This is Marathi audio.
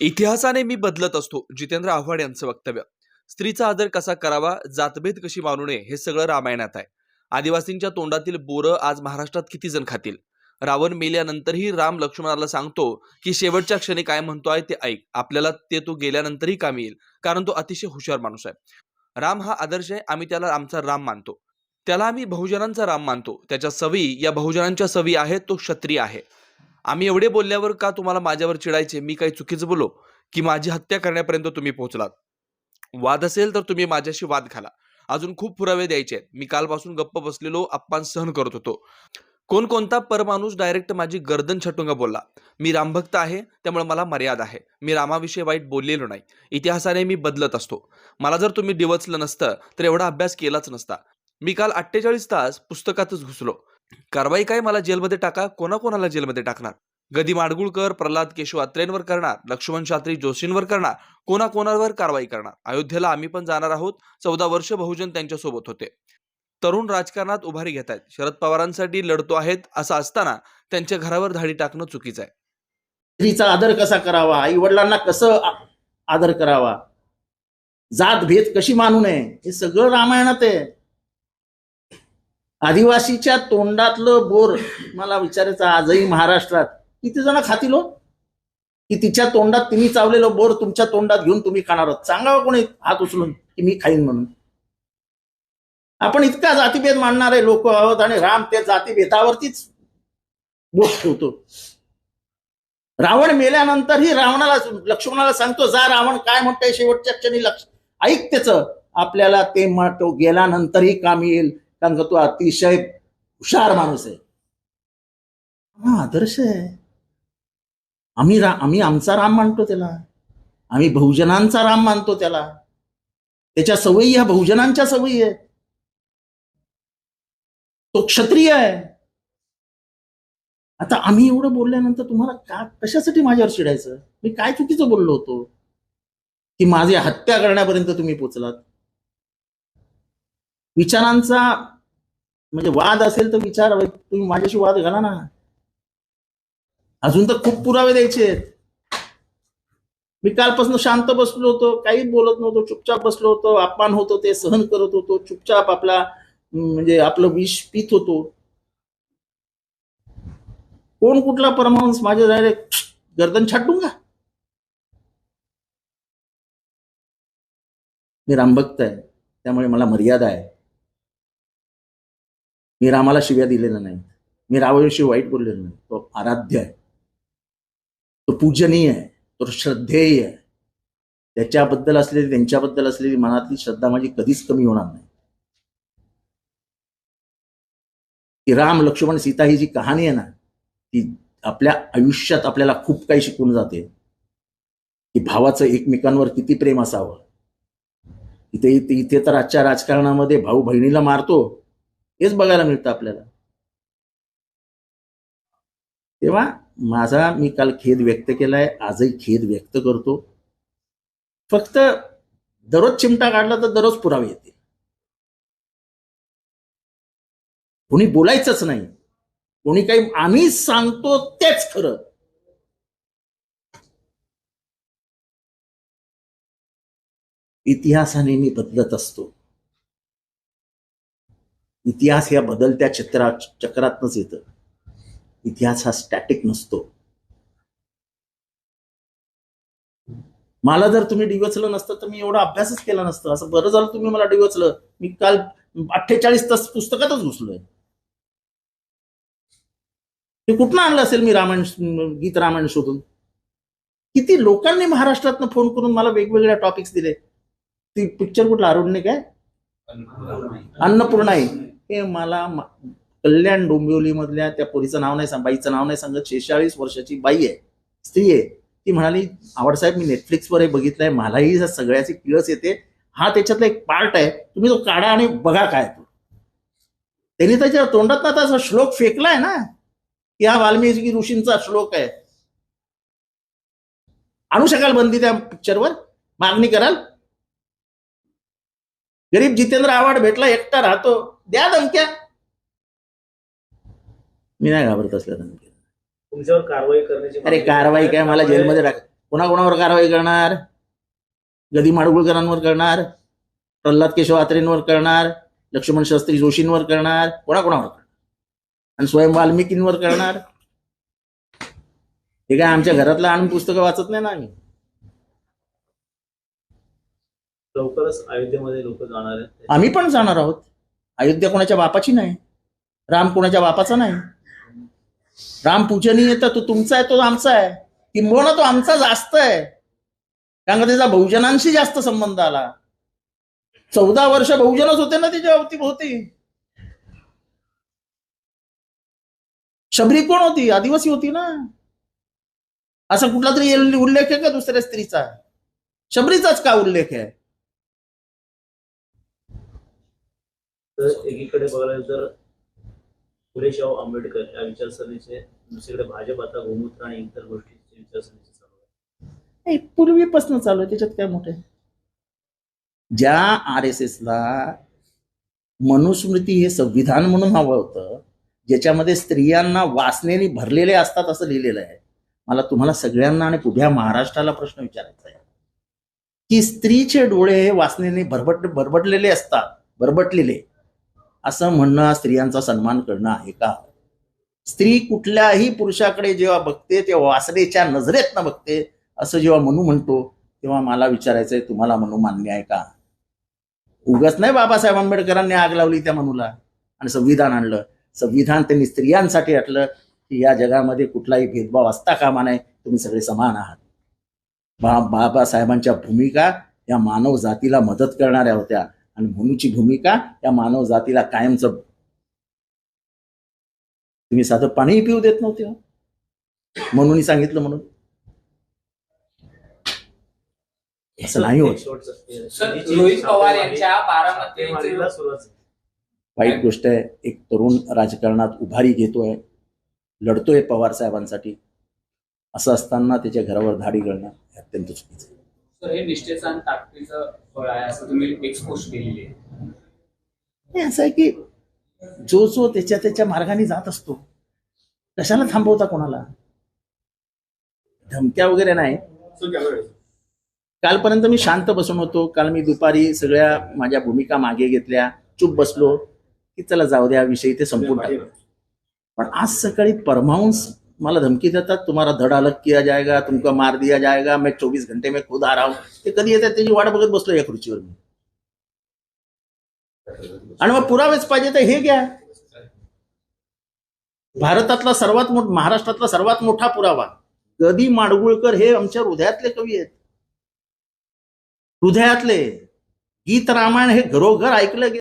इतिहासाने मी बदलत असतो जितेंद्र आव्हाड यांचं वक्तव्य. स्त्रीचा आदर कसा करावा जातभेद कशी मानू नये हे सगळं रामायणात आहे. आदिवासींच्या तोंडातील बोरं आज महाराष्ट्रात किती जण खातील? रावण मेल्यानंतरही राम लक्ष्मणाला सांगतो की शेवटच्या क्षणी काय म्हणतोय ते ऐक. आपल्याला ते तो गेल्यानंतरही काम येईल कारण तो अतिशय हुशार माणूस आहे. राम हा आदर्श आहे आम्ही त्याला आमचा राम मानतो. त्याला आम्ही बहुजनांचा राम मानतो. त्याच्या सवी या बहुजनांच्या सवी आहेत तो क्षत्रिय आहे. आम्ही एवढे बोलल्यावर का तुम्हाला माझ्यावर चिडायचे? मी काही चुकीचं बोलो की माझी हत्या करण्यापर्यंत तुम्ही पोहोचलात. वाद असेल तर तुम्ही माझ्याशी वाद घाला. अजून खूप पुरावे द्यायचे आहेत. मी कालपासून गप्प बसलेलो अपमान सहन करत होतो. कोण कोणता परमाणूस डायरेक्ट माझी गर्दन छटुंगा बोलला? मी रामभक्त आहे त्यामुळे मला मर्यादा आहे. मी रामाविषयी वाईट बोललेलो नाही. इतिहासाने मी बदलत असतो. मला जर तुम्ही डिवचलं नसतं तर एवढा अभ्यास केलाच नसता. मी काल अठ्ठेचाळीस तास पुस्तकातच घुसलो. कारवाई काय मला जेलमध्ये टाका? कोणाकोणाला जेलमध्ये टाकणार? गदी माडगुळकर प्रल्हाद केशव अत्रेंवर करणार लक्ष्मण शास्त्री जोशींवर करणार कोणाकोणावर कारवाई करणार? अयोध्येला आम्ही पण जाणार आहोत. चौदा वर्ष बहुजन त्यांच्यासोबत होते. तरुण राजकारणात उभारी घेत आहेत शरद पवारांसाठी लढतो आहेत असं असताना त्यांच्या घरावर धाडी टाकणं चुकीचं आहे. स्त्रीचा आदर कसा करावा? आई वडिलांना कसं आदर करावा? जात भेद कशी मानू नये? हे सगळं रामायणात आहे. आदिवासीच्या तोंडातलं बोर मला विचारायचं आजही महाराष्ट्रात. किती जण खातील हो? की तिच्या तोंडात तिने चावलेलं बोर तुमच्या तोंडात घेऊन तुम्ही खाणार आहोत? सांगावं हो कोणी हात उचलून की मी खाईन म्हणून. आपण इतका जातीभेद मानणारे लोक आहोत आणि राम त्या जातीभेदावरतीच बोट ठेवतो. रावण मेल्यानंतरही रावणाला लक्ष्मणाला सांगतो जा रावण काय म्हणतोय शेवटच्या क्षणी? लक्ष ऐक त्याच. आपल्याला ते म- तो गेल्यानंतरही काम येईल. कारण का तो अतिशय हुशार माणूस आहे. हा आदर्श आहे. आम्ही रा आम्ही आमचा राम मानतो त्याला. आम्ही बहुजनांचा राम मानतो त्याला. त्याच्या सवयी ह्या बहुजनांच्या सवयी आहेत. तो क्षत्रिय आहे. आता आम्ही एवढं बोलल्यानंतर तुम्हाला का कशासाठी माझ्यावर चिडायचं? मी काय चुकीचं बोललो होतो? की माझी हत्या करण्यापर्यंत तुम्ही पोचलात. विचारांचा म्हणजे वाद असेल तर विचार तुम्ही माझ्याशी वाद घाला ना. अजून तर खूप पुरावे द्यायचे मी कालपासून शांत बसलो होतो काही बोलत नव्हतो चुपचाप बसलो होतो अपमान होतो ते सहन करत होतो चुपचाप आपला म्हणजे आपलं विष पित होतो. कोण कुठला परमांस माझ्या डायरेक्ट गर्दन छाटून का मी रामभक्त आहे त्यामुळे मला मर्यादा आहे. मी रामाला शिव्या दिलेल्या नाही मी रामाविषयी वाईट बोललेलो नाही. तो आराध्य आहे. तो पूजनीय आहे. तो श्रद्धेय आहे. त्याच्याबद्दल असलेली त्यांच्याबद्दल असलेली मनातली श्रद्धा माझी कधीच कमी होणार नाही. की राम लक्ष्मण सीता ही जी कहाणी आहे ना ती आपल्या आयुष्यात आपल्याला खूप काही शिकून जाते. की भावाचं एकमेकांवर किती प्रेम असावं. इथे इथे इथे तर आजच्या राजकारणामध्ये भाऊ बहिणीला मारतो हेच बघायला मिळतं आपल्याला. तेव्हा माझा मी काल खेद व्यक्त केलाय आजही खेद व्यक्त करतो. फक्त दररोज चिमटा काढला तर दररोज पुरावे येते कोणी बोलायचंच नाही. कोणी काही आम्ही सांगतो तेच खरं. इतिहासाने मी बदलत असतो. इतिहास या बदलत्या चित्रा चक्रातनच येतं. इतिहास हा स्टॅटिक नसतो. मला जर तुम्ही डिवचलं नसतं तर मी एवढा अभ्यासच केला नसतं. असं बरं झालं तुम्ही मला डिवचलं. मी काल अठ्ठेचाळीस तास पुस्तकातच घुसलोय. हे कुठनं आणलं असेल मी रामायण गीत रामायण शोधून? किती लोकांनी महाराष्ट्रातनं फोन करून मला वेगवेगळ्या टॉपिक्स दिले. ती पिक्चर कुठला? अरुणने काय? अन्नपूर्णाई. हे मला कल्याण डोंबिवली मधल्या त्या पोरीचं नाव नाही सांग बाईचं नाव नाही सांगत शेहेचाळीस वर्षाची बाई आहे स्त्री आहे. ती म्हणाली आवडसाहेब मी नेटफ्लिक्सवर हे बघितलंय मलाही सगळ्याची किळस येते. हा त्याच्यातला एक पार्ट आहे तुम्ही तो काढा आणि बघा काय तो. त्यांनी त्याच्या तोंडात ना त्याचा श्लोक फेकलाय ना की हा वाल्मिकी ऋषींचा श्लोक आहे. आणू शकाल बंदी त्या पिक्चरवर मागणी कराल? गरीब जितेंद्र आव्हाड भेटला एकटा राहतो. द्या धमक्या. मी नाही घाबरत असल्या धमक्या. तुमच्यावर कारवाई करण्याची अरे कारवाई काय? मला जेलमध्ये टाक कोणाकोणावर कारवाई करणार? गदी माडगुळकरांवर करणार? प्रल्हाद केशव आत्रेंवर करणार? लक्ष्मण शास्त्री जोशींवर करणार? कोणाकोणावर करणार? आणि स्वयं वाल्मिकींवर करणार? हे काय आमच्या घरातलं आणून पुस्तकं वाचत नाही ना आम्ही? लवकरच अयोध्येमध्ये लोक जाणार आहेत. आम्ही पण जाणार आहोत. अयोध्या कोणाच्या बापाची नाही. राम कोणाच्या बापाचा नाही. राम पूजनीय तर तो तुमचा आहे तो आमचा आहे. किंबहुना तो आमचा जास्त आहे. कारण का त्याचा बहुजनांशी जास्त संबंध आला. चौदा वर्ष बहुजनच होते ना त्याच्या अवतीभोवती शबरी कोण होती? आदिवासी होती ना. असा कुठला तरी उल्लेख आहे का दुसऱ्या स्त्रीचा? शबरीचाच का उल्लेख आहे? तर एकीकडे बघायला तर फुले शाहू आंबेडकर या विचारसरणीचे दुसरीकडे भाजप आता गोमूत्र आणि इतर गोष्टींची विचारसरणीचे चालू आहे. नाही पूर्वीपासून चालू आहे त्याच्यात काय मोठे ज्या आर एस एसला मनुस्मृती हे संविधान म्हणून हवं होतं ज्याच्यामध्ये स्त्रियांना वासनेने भरलेले असतात असं लिहिलेलं आहे मला तुम्हाला सगळ्यांना आणि उभ्या महाराष्ट्राला प्रश्न विचारायचा आहे. की स्त्रीचे डोळे हे वासनेने भरबट भरबटलेले असतात भरबटलेले असं म्हणणं हा स्त्रियांचा सन्मान करणं आहे का? स्त्री कुठल्याही पुरुषाकडे जेव्हा बघते तेव्हा वासनेच्या नजरेतनं बघते असं जेव्हा मनू म्हणतो तेव्हा मला विचारायचंय तुम्हाला मनू मान्य आहे का? उगाच नाही बाबासाहेब आंबेडकरांनी आग लावली त्या मनूला. आणि संविधान आणलं. संविधान त्यांनी स्त्रियांसाठी आटलं की या जगामध्ये कुठलाही भेदभाव असता कामा नये तुम्ही सगळे समान आहात. बा बाबासाहेबांच्या भूमिका या मानव जातीला मदत करणाऱ्या होत्या. आणि म्हणूची भूमिका या मानव जातीला कायमचं तुम्ही साधं पाणीही पिऊ देत नव्हते हो. म्हणून सांगितलं म्हणून असं नाही होत. वाईट गोष्ट आहे एक तरुण राजकारणात उभारी घेतोय लढतोय पवार साहेबांसाठी असं असताना त्याच्या घरावर धाडी घालणं हे अत्यंत चुकीचं सर हे निष्ठेचं आणि ताकदीचं फळ आहे असं तुम्ही एक्सपोज केलेली आहे. हे असं आहे की जो जो त्याच्या त्याच्या मार्गाने जात असतो कशाला थांबवता कोणाला? धमक्या वगैरे नाही. कालपर्यंत मी शांत बसून होतो. काल मी दुपारी सगळ्या माझ्या भूमिका मागे घेतल्या. चूप बसलो की चला जाऊ द्या विषयी ते संपून टाकलं पण आज सकाळी परमाऊन्स मला धमकी देतात तुम्हाला धड अलग किया जाएगा तुमका मार दिया जाएगा मैं चोवीस घंटे में खुद आ रहा हूं. ते कधी येतात त्याची वाट बघत बसलो या खुर्चीवर मी. आणि मग पुरावेच पाहिजे तर हे घ्या. भारतातला सर्वात मोठ महाराष्ट्रातला सर्वात मोठा पुरावा. गदी माडगुळकर हे आमच्या हृदयातले कवी आहेत. हृदयातले गीत रामायण हे घरोघर ऐकलं गेलं.